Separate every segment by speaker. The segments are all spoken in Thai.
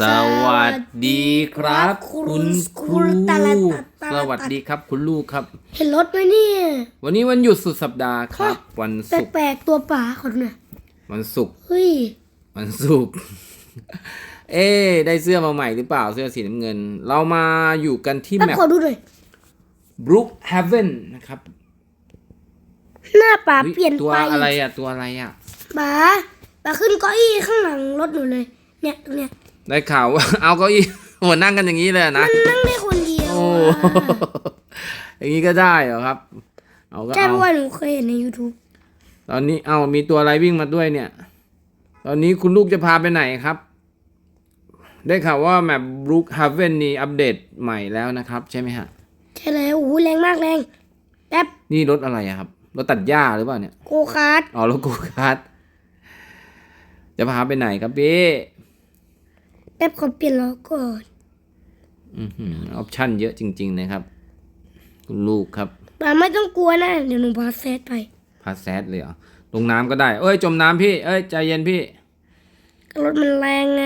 Speaker 1: สวัสดีครับ คุณครู
Speaker 2: ตะละตะตะ
Speaker 1: ส
Speaker 2: ละตะ
Speaker 1: วัสดีครับ คุณลูกครับ
Speaker 2: เห็นรถไหมเนี่ย
Speaker 1: วันนี้วันหยุดสุดสัปดาห์ครับ
Speaker 2: ฮะ
Speaker 1: วันศุกร์
Speaker 2: แปลกๆตัวป่าคนน่ะ
Speaker 1: วันศุกร์
Speaker 2: เฮ้ย
Speaker 1: วันศุกร์เอ๊ะได้เสื้อมาใหม่หรือเปล่าเสื้อสีน้ำเงิน เรามาอยู่กันที่
Speaker 2: แป๊บ
Speaker 1: แมป
Speaker 2: ขอดูหน่อย
Speaker 1: Brook Haven นะครับ
Speaker 2: หน้าป่า
Speaker 1: ฮ้
Speaker 2: เปลี่ยน
Speaker 1: ตัว
Speaker 2: ไป
Speaker 1: อะไรอะตัวอะไรอะ
Speaker 2: ป่าป่าขึ้นเก้าอี้ข้างหลังรถหนูเลย เนี่ยตรงเนี่ย
Speaker 1: ได้ข่าวว่าเอาเก้าอี้หัวนั่งกันอย่างนี้เลยอะนะ
Speaker 2: มันนั่งได้คนเดียว
Speaker 1: โอ้
Speaker 2: อะ
Speaker 1: อย่างนี้ก็ได้เหรอครับ เอาก็
Speaker 2: ใช่
Speaker 1: เอา
Speaker 2: เพราะว่าหนูเคยเห็นใน YouTube
Speaker 1: ตอนนี้เอามีตัวอะไรวิ่งมาด้วยเนี่ย ตอนนี้คุณลูกจะพาไปไหนครับ ได้ข่าวว่าแมปบรูคฮาเวนนี่อัปเดตใหม่แล้วนะครับ ใช่ไหมฮะ
Speaker 2: ใช่แล้วโอ้โหแรงมากแรงแป๊บ
Speaker 1: นี่รถอะไรอะครับรถตัดหญ้าหรือเปล่าเนี่ย
Speaker 2: โกคาร์ด
Speaker 1: อ๋อรถโกคาร์ทจะพาไปไหนครับพี่
Speaker 2: แป๊บขอเปลี่ยนล้อก่อน
Speaker 1: อือหือออปชั่นเยอะจริง ๆ นะครับ คุณลูกครับ
Speaker 2: ป่าไม่ต้องกลัวนะ เดี๋ยวหนูพาเซตไป
Speaker 1: พาแซดเลยเหรอ ลงน้ำก็ได้ เอ้ย จมน้ำพี่ เอ้ย ใจเย็นพี่
Speaker 2: รถมันแรงไง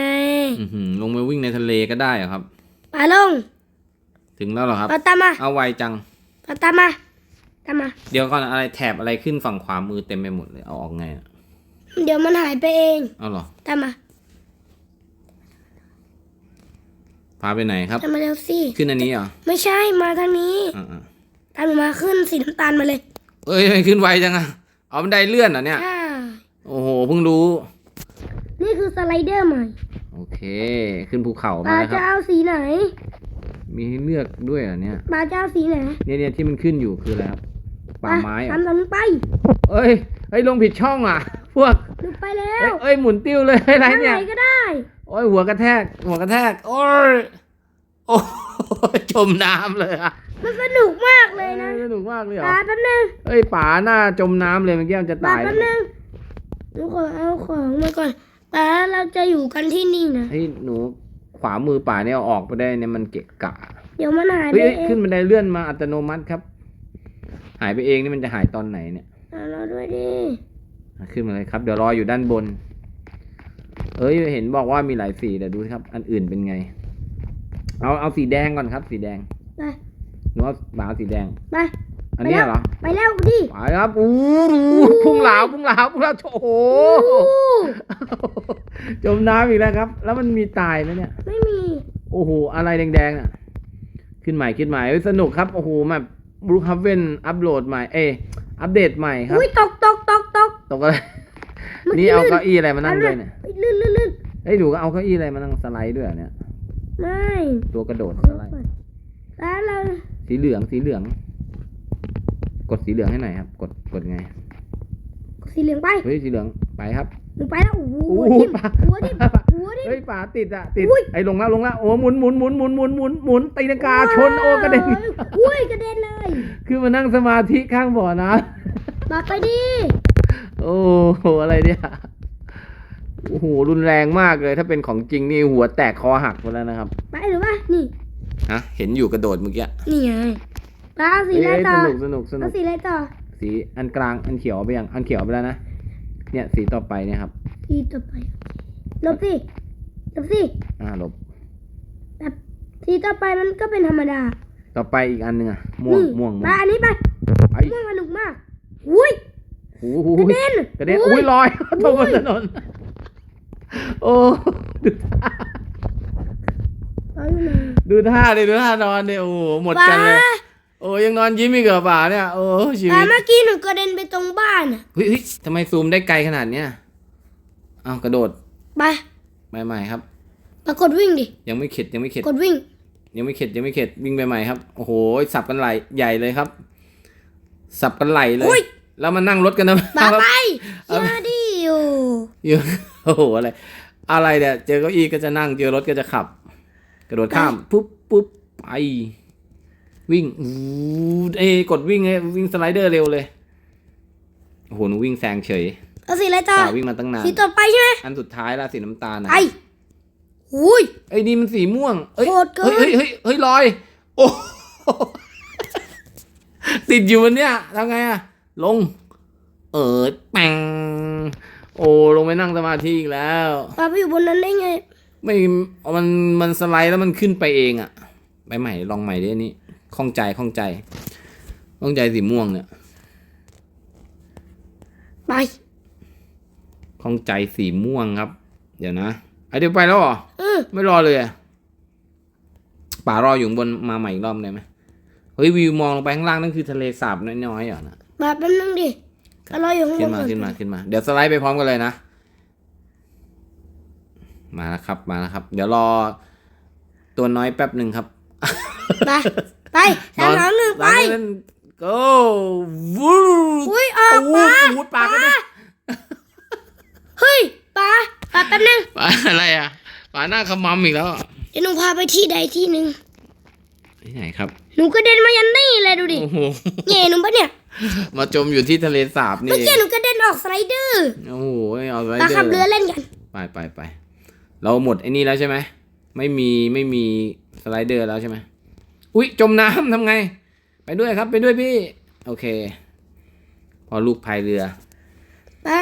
Speaker 1: อือหือลงไปวิ่งในทะเลก็ได้เหรอครับ
Speaker 2: ป่าลง
Speaker 1: ถึงแล้วเหรอครับ
Speaker 2: ป่าตามมา
Speaker 1: เอาไวจัง
Speaker 2: ป่าตามมา ตามมา
Speaker 1: เดี๋ยวก่อนอะไรแถบอะไรขึ้นฝั่งขวามือเต็มไปหมดเลย เอาออกไงอะ
Speaker 2: เดี๋ยวมันหายไปเอง
Speaker 1: เอาเหรอ
Speaker 2: ตามมา
Speaker 1: พาไปไหนครับ
Speaker 2: ตามมาเร็วสิ
Speaker 1: ขึ้นอันนี้เหรอ
Speaker 2: ไม่ใช่ มาทางนี้
Speaker 1: อ่า
Speaker 2: ตามหนูมาขึ้นสีน้ำตาลมาเลย
Speaker 1: ๆเอ้ยทำไมขึ้นไวจังอะเอาบันไดเลื่อนเหรอเนี่ย
Speaker 2: ใช่
Speaker 1: โอ้โห เพิ่งรู้
Speaker 2: นี่คือสไลเดอร์ใหม่
Speaker 1: โอเค ขึ้นภูเขา
Speaker 2: ป
Speaker 1: มา
Speaker 2: ลา
Speaker 1: แล้วค
Speaker 2: จะ
Speaker 1: รับ
Speaker 2: เอาสีไหน
Speaker 1: มีให้เลือกด้วยเหรอเนี่ย
Speaker 2: ปลาจะเอาสีไหน
Speaker 1: เนี่ยเนี่ยที่มันขึ้นอยู่คืออะไรครับ ป่าไม้เหร
Speaker 2: ตา
Speaker 1: อ
Speaker 2: มตามหนูไป
Speaker 1: เอ้ยเอ้ยลงผิดช่องอะ พวก
Speaker 2: หนูไปแล้
Speaker 1: เอ้ยวเอ้ยหมุนติ้วเลยอะไร
Speaker 2: ทางไห
Speaker 1: เนี่ย
Speaker 2: นก็ได้
Speaker 1: โอ้ยหัวกระแทก หัวกระแทก โอ้ยโอ้ยจมน้ำเลยอะ
Speaker 2: มันสนุกมากเลยนะ
Speaker 1: ออสนุกมากเลยเหร
Speaker 2: ป
Speaker 1: อ
Speaker 2: ลาแป๊บนึง
Speaker 1: เอ้ยป๋าหน้าจมน้ำเลยเมื่อกี้มันจะ
Speaker 2: ปลา
Speaker 1: ตาย
Speaker 2: แป๊บนึงหนูขอเอาของมาก่อนปลาเราจะอยู่กันที่นี่นะ
Speaker 1: เฮ้ยหนูขวามือป๋าเนี่ยเอาออกไปได้เนี่ยมันเกะกะ
Speaker 2: เดี๋ยวมันหายไป
Speaker 1: เฮ้ยเอ้ย
Speaker 2: เอง
Speaker 1: ขึ้นบันไดเลื่อนมาอัตโนมัติครับ หายไปเองนี่มันจะหายตอนไหนเนี่ย
Speaker 2: เอาเราด้วยดิ
Speaker 1: อะขึ้นมาเลยครับ เดี๋ยวรออยู่ด้านบน เอ้ยเห็นบอกว่ามีหลายสีเดี๋ยวดูสิครับ อันอื่นเป็นไง เอาเอาสีแดงก่อนครับ สีแดง
Speaker 2: ไป
Speaker 1: หนูเอาป๋าเอาสีแดง
Speaker 2: ไป
Speaker 1: อันเนี้ยเหรอ
Speaker 2: ไปแล้วดิ
Speaker 1: ไปครับอู้หูพุ่งเหลาพุ่งเหลาพุ่งเหลาโอ้โห
Speaker 2: โอ้
Speaker 1: จมน้ำอีกแล้วครับ แล้วมันมีตายไหมเนี่ย
Speaker 2: ไม่มี
Speaker 1: โอ้โห อะไรแดงๆอะ ขึ้นใหม่ขึ้นใหม่เอ้ยสนุกครับ โอ้โหแบบบรูคฮับเวนอัปโหลดใหม่ เอยอัปเดตใหม่ครับ
Speaker 2: อุ้ยตกตกตกตก
Speaker 1: ตกอะไร
Speaker 2: เมื่อกี้
Speaker 1: นี่เอา
Speaker 2: ลื่น
Speaker 1: เก้าอี้อะไรมานั่งด้วยเนี่ย
Speaker 2: เฮ้ยลื่นลื่นลื่น
Speaker 1: เฮ้ยหนูก็เอาเก้าอี้อะไรมานั่งสไลด์ด้วยเหรอเนี่ย
Speaker 2: ไม่
Speaker 1: ตัวกระโดดสไลด์
Speaker 2: แล้วเรา
Speaker 1: สีเหลืองสีเหลือง กดสีเหลืองให้หน่อยครับ กดกดไง
Speaker 2: สีเหลืองไป
Speaker 1: เฮ้ยสีเหลืองไปครับ
Speaker 2: หนูไปแล้วโอ้โห
Speaker 1: โอ้
Speaker 2: หัว
Speaker 1: โห
Speaker 2: ทิ่ม
Speaker 1: ปลา
Speaker 2: หัวทิ่ม
Speaker 1: ปลา
Speaker 2: หัวทิ่ม
Speaker 1: เฮ้ยป่าติดอะติด
Speaker 2: อุ้ย
Speaker 1: ไอ้ลงแล้วลงแล้วโอ้หมุนหมุนหมุนหมุนหมุนหมุนหมุนตีลังกาชนโอ้กระเด็น
Speaker 2: อุ้ยกระเด็นเลย
Speaker 1: คือมานั่งสมาธิข้างบ่อนะ
Speaker 2: มาไปดิ
Speaker 1: โอ้โหอะไรเนี่ย โอ้โหรุนแรงมากเลย ถ้าเป็นของจริงนี่หัวแตกคอหักหมดแล้วนะครับ
Speaker 2: ไปหรือว่านี่
Speaker 1: ฮะเห็นอยู่กระโดดเมื่อกี้
Speaker 2: นี่ไงปลาเอาสี
Speaker 1: เอ้
Speaker 2: อะไร
Speaker 1: ย
Speaker 2: ต่อ
Speaker 1: สนุกสนุกสนุ
Speaker 2: เอา
Speaker 1: ก
Speaker 2: สีอะไรต่อ
Speaker 1: สีอันกลางอันเขียวไปยังอันเขียวไปแล้วนะเนี่ยสีต่อไปเนี่ยครับ
Speaker 2: สีต่อไปลบสิลบสิ
Speaker 1: อ่าหลบ
Speaker 2: แบบสีต่อไปมันก็เป็นธรรมดา
Speaker 1: ต่อไปอีกอันหนึ่งอะม่วง
Speaker 2: นี่
Speaker 1: ม่วงม่ว
Speaker 2: ปลางอันนี้ไป
Speaker 1: ไป
Speaker 2: ม่วงสนุกมากอุ้ย
Speaker 1: โอ้โห
Speaker 2: กระเด็น
Speaker 1: กระเด็นอุ้ยลอยตกบนถนน โอ้ดูท่า
Speaker 2: เอาอยู่ไหน
Speaker 1: ดูท่าเลยดูท่านอนเนี่ยโอ้โหหมด
Speaker 2: ปลา
Speaker 1: กันเลย โอ้ยังนอนยิ้มอีกเหรอป่าเนี่ย โอ้ชี
Speaker 2: ปลา
Speaker 1: วิต
Speaker 2: เมื่อกี้หนูกระเด็นไปตรงบ้านอะ
Speaker 1: เฮ้ยเฮ้ยทำไมซูมได้ไกลขนาดเนี้ยอ้าวกระโดด
Speaker 2: ไป
Speaker 1: ใหม่ๆครับ
Speaker 2: ปรากฏวิ่งดิ
Speaker 1: ยังไม่เข็ดยังไม่เข็ด
Speaker 2: กดวิ่ง
Speaker 1: ยังไม่เข็ดยังไม่เข็ดวิ่งไปใหม่ครับ โอ้โหสับกันไหลใหญ่เลยครับ สับกันไหลเลย
Speaker 2: อุ้ย
Speaker 1: แล้วมานั่งรถกันนะ
Speaker 2: ปลาไป
Speaker 1: เอา
Speaker 2: อย่าดิอยู่
Speaker 1: อยู่โอ้โหอะไร อะไรเนี่ยเจอเก้าอี้ก็จะนั่งเจอรถก็จะขับ กระโดดข้ามปุ๊บปุ๊บไปวิ่งอู้เอ้ยกดวิ่งเลยวิ่งสไลเดอร์เร็วเลยโอ้โหหนูวิ่งแซงเฉย
Speaker 2: เอาสีอะไรต่อ
Speaker 1: สาววิ่งมาตั้งนาน
Speaker 2: สีต่อไปใช่ไหม
Speaker 1: อันสุดท้ายละสีน้ำตาลนะ
Speaker 2: ไปอุ้ย
Speaker 1: ไอ้ยนี่มันสีม่วงเอ้ย
Speaker 2: โหดเกิน
Speaker 1: เฮ้ยเฮ้ยเฮ้ยเฮ้ยลอย โอ้ติดอยู่วันเนี้ยทำไงอะลง เออแปง โอ้ลงไปนั่งสมาธิอีกแล้ว
Speaker 2: ปลาไปอยู่บนนั้นได้ไง
Speaker 1: ไม่มันมันสไลด์แล้วมันขึ้นไปเองอะไปใหม่ลองใหม่ดิอันนี้ข้องใจข้องใจข้องใจสีม่วงเนี่ย
Speaker 2: ไป
Speaker 1: ข้องใจสีม่วงครับ เดี๋ยวนะไอะเดี๋ยวไปแล้วเหรอ
Speaker 2: เออ
Speaker 1: ไม่รอเลยอะป่ารออยู่ข้างบนมาใหม่อีกรอบได้ไหมเฮ้ยวิวมองลงไปข้างล่างนั่นคือทะเลสาบน้อยๆเหรอนะ
Speaker 2: มาแป๊บนึงดิ ก็รออยู่ข้างบ
Speaker 1: ขึ้น
Speaker 2: น
Speaker 1: มา
Speaker 2: ก่อน
Speaker 1: ขึ้นมาขึ้นมา เดี๋ยวสไลด์ไปพร้อมกันเลยนะ มาแล้วครับมาแล้วครับ เดี๋ยวรอตัวน้อยแป๊บหนึ่งครับ
Speaker 2: ไปไปสามสองหนึ่งไป
Speaker 1: ร้านนั้น go วู้
Speaker 2: อุ้ยออก
Speaker 1: โอ้
Speaker 2: ปลา
Speaker 1: โหปลาก็ได้
Speaker 2: เฮ้ยปลาปลาแป๊บนึง
Speaker 1: ปลาอะไรอะปลาหน้าขมำอีกแล้ว
Speaker 2: เดี๋ยวหนูพาไปที่ใดที่หนึ่ง
Speaker 1: ที่ไหนครับ
Speaker 2: หนูกระเด็นมายันนี่เลยดูดิ
Speaker 1: โอ้โห
Speaker 2: แง่หนูปะเนี่ย
Speaker 1: มาจมอยู่ที่ทะเลสาบนี่
Speaker 2: เมื่อกี้หนูกระเด็นออกสไลเดอร์
Speaker 1: โอ้โหเอาไว้
Speaker 2: ปลา
Speaker 1: เด้
Speaker 2: ขับเรือ
Speaker 1: อ
Speaker 2: เล่นกัน
Speaker 1: ไปไปไปเราหมดไอ้นี่แล้วใช่ไหมไม่มีไม่มีสไลเดอร์แล้วใช่ไหมอุ๊ยจมน้ำทำไง ไปด้วยครับไปด้วยพี่ โอเค พอลูกพายเรือ
Speaker 2: ปลา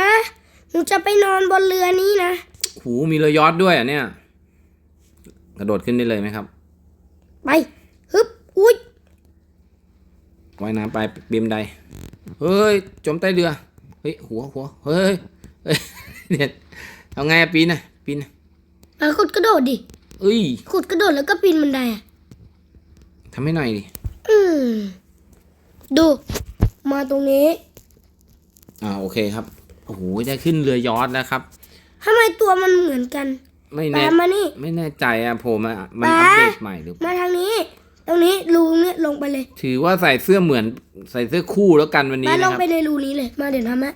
Speaker 2: หนูจะไปนอนบนเรือนี้นะ
Speaker 1: หูมีเรือยอชต์ด้วยอะเนี่ย กระโดดขึ้นได้เลยไหมครับ
Speaker 2: ไปฮึบ อุ้ย
Speaker 1: ว่ายน้ำไปบีมใด เฮ้ย จมใต้เรือ เฮ้ย หัวหัวเฮ้ยเฮ้ยเนี่ยเอาไงอะปีนน่ะปีนน่ะ
Speaker 2: ปลาขุดกระโดดดิ
Speaker 1: เอ้ย
Speaker 2: ขุดกระโดดแล้วก็ปีนบันไดอะ
Speaker 1: ทำให้หน่อยดิ
Speaker 2: อืมดู มาตรงนี้
Speaker 1: อ่าโอเคครับ โอ้โหได้ขึ้นเรือยอชต์แล้วครับ
Speaker 2: ทำไมตัวมันเหมือนกัน
Speaker 1: ไม่
Speaker 2: ปลา
Speaker 1: แน่
Speaker 2: มานี่
Speaker 1: ไม่แน่ใจอะผมอะมัน
Speaker 2: ป๊า
Speaker 1: อัปเดตใหม่หรือ
Speaker 2: มาทางนี้ ตรงนี้รูเนี่ยลงไปเลย
Speaker 1: ถือว่าใส่เสื้อเหมือนใส่เสื้อคู่แล้วกันวันนี้
Speaker 2: มาล
Speaker 1: นะ
Speaker 2: ง
Speaker 1: ครับ
Speaker 2: ไปในรูนี้เลย มาเดี๋ยวทำฮะ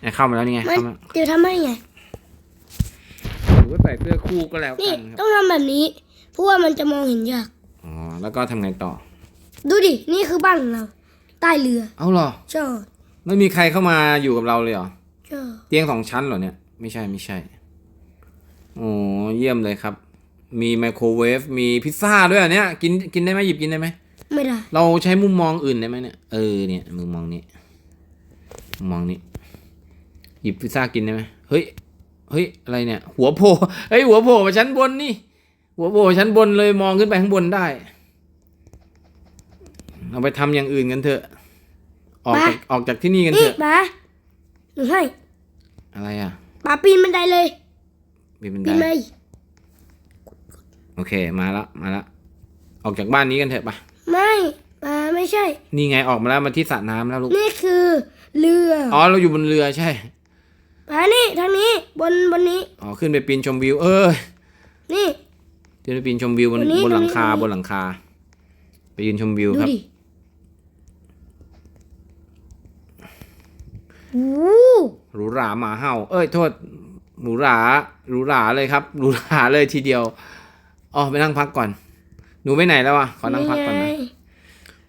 Speaker 1: เนี่ยเข้ามาแล้วนี่ไง
Speaker 2: มา
Speaker 1: เข้ามา
Speaker 2: เดี๋ยวทำให้ไง
Speaker 1: ถือว่าใส่เสื้อคู่ก็แล้ว
Speaker 2: นี่
Speaker 1: กันครับ
Speaker 2: ต้องทำแบบนี้ เพราะว่ามันจะมองเห็นยาก
Speaker 1: อ๋อแล้วก็ทำไงต่อ
Speaker 2: ดูดิ นี่คือบ้านของเรา ใต้เรือ
Speaker 1: เอาเหรอ
Speaker 2: จอด
Speaker 1: ไม่มีใครเข้ามาอยู่กับเราเลยเหรอ
Speaker 2: จอด
Speaker 1: เตียงสองชั้นเหรอเนี่ย ไม่ใช่ไม่ใช่โอ้เยี่ยมเลยครับ มีไมโครเวฟมีพิซซ่าด้วยเหรอเนี่ยกินกินได้ไหมหยิบกินได้ไหม
Speaker 2: ไม่ได้
Speaker 1: เราใช้มุมมองอื่นได้ไหมเนี่ยเออเนี่ยมุมมองนี้มุมมองนี้ หยิบพิซซ่ากินได้ไหมเฮ้ยเฮ้ยอะไรเนี่ย หัวโผล่เฮ้ยหัวโผล่มาชั้นบนนี่ หัวโผล่ชั้นบนเลยมองขึ้นไปข้างบนได้เราไปทำอย่างอื่นกันเถอะ ออกจากออกจากที่นี่กัน
Speaker 2: นี่
Speaker 1: เถอะ
Speaker 2: ปลาหนูให้
Speaker 1: อะไรอะ
Speaker 2: ปลาปีนบันไดเลย
Speaker 1: มีเป็น
Speaker 2: ปีน
Speaker 1: ได
Speaker 2: เลย
Speaker 1: โอเคมาละมาละออกจากบ้านนี้กันเถอะปะ
Speaker 2: ไม่ปลาไม่ใช่
Speaker 1: นี่ไงออกมาแล้วมาที่สระน้ำแล้วลูก
Speaker 2: นี่คือเรือ
Speaker 1: อ๋อเราอยู่บนเรือใช่
Speaker 2: ปลานี่ทางนี้บนบนนี้
Speaker 1: อ๋อขึ้นไปปีนชมวิว เออ
Speaker 2: นี่
Speaker 1: ขึ้นไปปีนชมวิวบน
Speaker 2: ตรงนี้
Speaker 1: บนหลังคา
Speaker 2: ตรงนี้
Speaker 1: บนหลังคา ไปยืนชมวิว
Speaker 2: ดู
Speaker 1: ครับ
Speaker 2: ดิโอ้
Speaker 1: หรูหราหมาเห่า เอ้ยโทษหรูหราหรูหราเลยครับหรูหราเลยทีเดียว อ๋อไปนั่งพักก่อน หนูไปไหนแล้วอะขอนั่งพักก่อนนะ
Speaker 2: ไง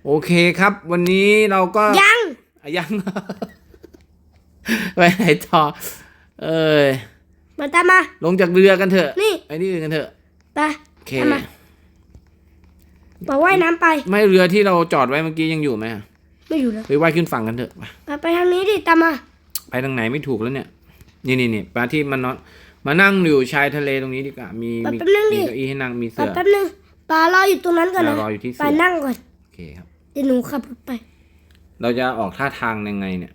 Speaker 1: โอเคครับ วันนี้เราก็
Speaker 2: ยัง
Speaker 1: อะยัง ไปไหนต่อ เอ้ย
Speaker 2: มาตามมา
Speaker 1: ลงจากเรือกันเถอะ
Speaker 2: นี่
Speaker 1: ไปที่อื่นกันเถอะ
Speaker 2: ไป
Speaker 1: โอเค
Speaker 2: ตามมาปลาว่ายน้ำไป
Speaker 1: ไม่เรือที่เราจอดไว้เมื่อกี้ยังอยู่ไหมอะ
Speaker 2: ไม่อยู่แล้ว
Speaker 1: ไปว่ายขึ้นฝั่งกันเถอะไป
Speaker 2: ไปไปทางนี้ดิตามมา
Speaker 1: ไปทางไหนไม่ถูกแล้วเนี่ย นี่นี่นี่ปลาที่มันนอน มานั่งอยู่ชายทะเลตรงนี้ดีกว่า มี
Speaker 2: แป๊บ
Speaker 1: มี
Speaker 2: แป๊บนึงดิ
Speaker 1: มีเก้าอี้ให้นั่ง มี
Speaker 2: ปลา
Speaker 1: เสือ
Speaker 2: แป๊บนึงปลารออยู่ตรงนั้นก่อนนะ
Speaker 1: ปลารออยู่ที่เสือ
Speaker 2: ปลานั่งก่อน
Speaker 1: โอเคครับ
Speaker 2: เดี๋ยวหนูขับรถไป
Speaker 1: เราจะออกท่าทางยังไงเนี่ย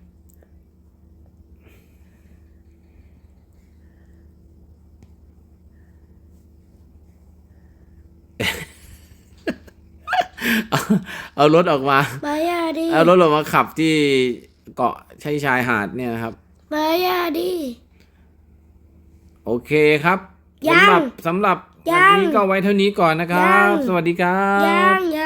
Speaker 1: เอาเอารถออกมา
Speaker 2: ปลายาดิ
Speaker 1: เอารถออกมาขับที่เกาะชายชายหาดเนี่ยนะครับ
Speaker 2: ปลายาดิ
Speaker 1: โอเคครับ
Speaker 2: ยัง
Speaker 1: สำหรับสำหรับ
Speaker 2: ยั
Speaker 1: วัน
Speaker 2: ง
Speaker 1: นี้ก็ไว้เท่านี้ก่อนนะครับ
Speaker 2: ยัง
Speaker 1: สวัสดีครับ
Speaker 2: ยังยัง